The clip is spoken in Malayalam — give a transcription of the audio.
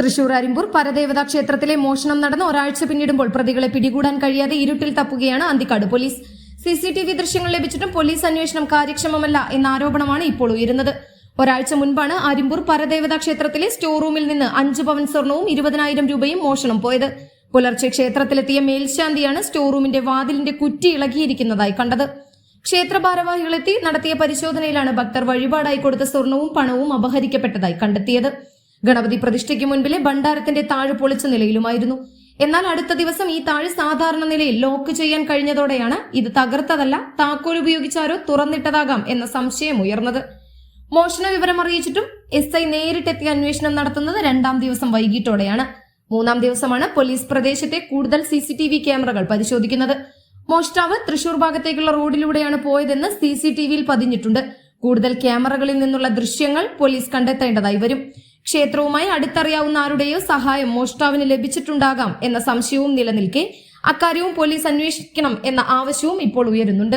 തൃശൂർ അരിമ്പൂർ പരദേവതാ ക്ഷേത്രത്തിലെ മോഷണം നടന്ന് ഒരാഴ്ച പിന്നിടുമ്പോൾ പ്രതികളെ പിടികൂടാൻ കഴിയാതെ ഇരുട്ടിൽ തപ്പുകയാണ് Anthikkad police. C C T V ദൃശ്യങ്ങൾ ലഭിച്ചിട്ടും പോലീസ് അന്വേഷണം കാര്യക്ഷമമല്ല എന്ന ആരോപണമാണ് ഇപ്പോൾ ഉയരുന്നത്. ഒരാഴ്ച മുൻപാണ് അരിമ്പൂർ പരദേവതാ ക്ഷേത്രത്തിലെ സ്റ്റോർ റൂമിൽ നിന്ന് അഞ്ച് പവൻ സ്വർണവും ഇരുപതിനായിരം രൂപയും മോഷണം പോയത്. പുലർച്ചെ ക്ഷേത്രത്തിലെത്തിയ മേൽശാന്തിയാണ് സ്റ്റോർ റൂമിന്റെ വാതിലിന്റെ കുറ്റി ഇളകിയിരിക്കുന്നതായി കണ്ടത്. ക്ഷേത്ര ഭാരവാഹികളെത്തി നടത്തിയ പരിശോധനയിലാണ് ഭക്തർ വഴിപാടായി കൊടുത്ത സ്വർണവും പണവും അപഹരിക്കപ്പെട്ടതായി കണ്ടെത്തിയത്. ഗണപതി പ്രതിഷ്ഠയ്ക്ക് മുൻപിലെ ഭണ്ഡാരത്തിന്റെ താഴ് പൊളിച്ച നിലയിലുമായിരുന്നു. എന്നാൽ അടുത്ത ദിവസം ഈ താഴ് സാധാരണ നിലയിൽ ലോക്ക് ചെയ്യാൻ കഴിഞ്ഞതോടെയാണ് ഇത് തകർത്തതല്ല താക്കോൽ ഉപയോഗിച്ചാരോ തുറന്നിട്ടതാകാം എന്ന സംശയം ഉയർന്നത്. മോഷണ വിവരം അറിയിച്ചിട്ടും എസ് ഐ നേരിട്ടെത്തി അന്വേഷണം നടത്തുന്നത് രണ്ടാം ദിവസം വൈകിട്ടോടെയാണ്. മൂന്നാം ദിവസമാണ് പോലീസ് പ്രദേശത്തെ കൂടുതൽ സി സി ടി വി ക്യാമറകൾ പരിശോധിക്കുന്നത്. മോഷ്ടാവ് തൃശൂർ ഭാഗത്തേക്കുള്ള റോഡിലൂടെയാണ് പോയതെന്ന് സി സി ടി വിയിൽ പതിഞ്ഞിട്ടുണ്ട്. കൂടുതൽ ക്യാമറകളിൽ നിന്നുള്ള ദൃശ്യങ്ങൾ പോലീസ് കണ്ടെത്തേണ്ടതായി വരും. ക്ഷേത്രവുമായി അടുത്തറിയാവുന്ന ആരുടെയോ സഹായം മോഷ്ടാവിന് ലഭിച്ചിട്ടുണ്ടാകാം എന്ന സംശയവും നിലനിൽക്കെ. അക്കാര്യവും പോലീസ് അന്വേഷിക്കണം എന്ന ആവശ്യവും ഇപ്പോൾ ഉയരുന്നുണ്ട്.